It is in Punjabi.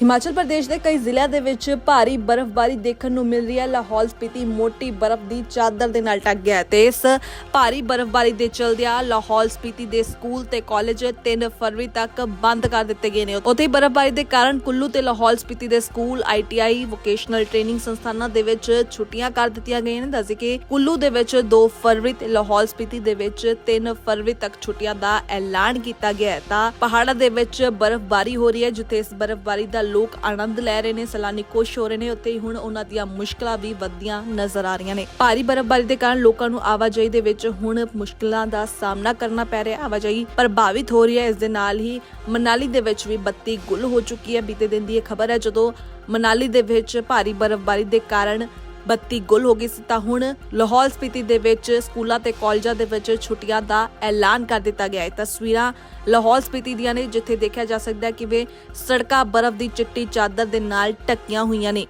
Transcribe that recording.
ਹਿਮਾਚਲ ਪ੍ਰਦੇਸ਼ ਦੇ ਕਈ ਜ਼ਿਲ੍ਹਿਆਂ ਦੇ ਵਿੱਚ ਭਾਰੀ ਬਰਫ਼ਬਾਰੀ ਦੇਖਣ ਨੂੰ ਮਿਲ ਰਹੀ ਹੈ। ਲਾਹੌਲ ਸਪੀਤੀ ਮੋਟੀ ਬਰਫ਼ ਦੀ ਚਾਦਰ ਦੇ ਨਾਲ ਢੱਕ ਗਿਆ ਹੈ ਤੇ ਇਸ ਭਾਰੀ ਬਰਫ਼ਬਾਰੀ ਦੇ ਚਲਦਿਆਂ ਲਾਹੌਲ ਸਪੀਤੀ ਦੇ ਸਕੂਲ ਤੇ ਕਾਲਜ 3 ਫਰਵਰੀ ਤੱਕ ਬੰਦ ਕਰ ਦਿੱਤੇ ਗਏ ਨੇ। ਉੱਥੇ ਬਰਫ਼ਬਾਰੀ ਦੇ ਕਾਰਨ ਕੁੱਲੂ ਤੇ ਲਾਹੌਲ ਸਪੀਤੀ ਦੇ ਸਕੂਲ ਆਈਟੀਆਈ ਵੋਕੇਸ਼ਨਲ ਟ੍ਰੇਨਿੰਗ ਸੰਸਥਾਨਾਂ ਦੇ ਵਿੱਚ ਛੁੱਟੀਆਂ ਕਰ ਦਿੱਤੀਆਂ ਗਈਆਂ ਨੇ। ਦੱਸੇ ਕਿ ਕੁੱਲੂ ਦੇ ਵਿੱਚ 2 ਫਰਵਰੀ ਤੇ ਲਾਹੌਲ ਸਪੀਤੀ ਦੇ ਵਿੱਚ 3 ਫਰਵਰੀ ਤੱਕ ਛੁੱਟੀਆਂ ਦਾ ਐਲਾਨ ਕੀਤਾ ਗਿਆ ਹੈ। ਤਾਂ ਪਹਾੜਾਂ ਦੇ ਵਿੱਚ ਬਰਫ਼ਬਾਰੀ ਹੋ ਰਹੀ ਹੈ, ਜਿੱਥੇ ਇਸ ਬਰਫ਼ਬਾਰੀ ਦਾ ਲੋਕ ਆਨੰਦ ਲੈ ਰਹੇ ਨੇ, ਸੈਲਾਨੀ ਖੁਸ਼ ਹੋ ਰਹੇ ਨੇ ਉੱਥੇ ਹੀ ਹੁਣ ਉਹਨਾਂ ਦੀਆਂ ਮੁਸ਼ਕਲਾਂ ਵੀ ਵੱਧਦੀਆਂ ਨਜ਼ਰ ਆ ਰਹੀਆਂ ਨੇ। ਭਾਰੀ ਬਰਫ਼ਬਾਰੀ ਦੇ ਕਾਰਨ ਲੋਕਾਂ ਨੂੰ ਆਵਾਜਾਈ ਦੇ ਵਿੱਚ ਹੁਣ ਮੁਸ਼ਕਲਾਂ ਦਾ ਸਾਹਮਣਾ ਕਰਨਾ ਪੈ ਰਿਹਾ। ਆਵਾਜਾਈ ਪ੍ਰਭਾਵਿਤ ਹੋ ਰਹੀ ਹੈ। ਇਸ ਦੇ ਨਾਲ ਹੀ ਮਨਾਲੀ ਦੇ ਵਿੱਚ ਵੀ ਬੱਤੀ ਗੁੱਲ ਹੋ ਚੁੱਕੀ ਹੈ। ਬੀਤੇ ਦਿਨ ਦੀ ਇਹ ਖਬਰ ਹੈ ਜਦੋਂ ਮਨਾਲੀ ਦੇ ਵਿੱਚ ਭਾਰੀ ਬਰਫ਼ਬਾਰੀ ਦੇ ਕਾਰਨ ਬੱਤੀ ਗੁੱਲ ਹੋ ਗਈ ਸੀ ਤਾਂ ਹੁਣ ਲਾਹੌਲ ਸਪੀਤੀ ਦੇ ਵਿੱਚ, ਸਕੂਲਾਂ ਤੇ ਕਾਲਜਾਂ ਦੇ ਵਿੱਚ ਛੁੱਟੀਆਂ ਦਾ ਐਲਾਨ ਕਰ ਦਿੱਤਾ ਗਿਆ ਹੈ। ਤਸਵੀਰਾਂ ਲਾਹੌਲ ਸਪੀਤੀ ਦੀਆਂ ਨੇ, ਜਿੱਥੇ ਦੇਖਿਆ ਜਾ ਸਕਦਾ ਹੈ ਕਿਵੇਂ ਸੜਕਾਂ ਬਰਫ਼ ਦੀ ਚਿੱਟੀ ਚਾਦਰ ਦੇ ਨਾਲ ਢੱਕੀਆਂ ਹੋਈਆਂ ਨੇ।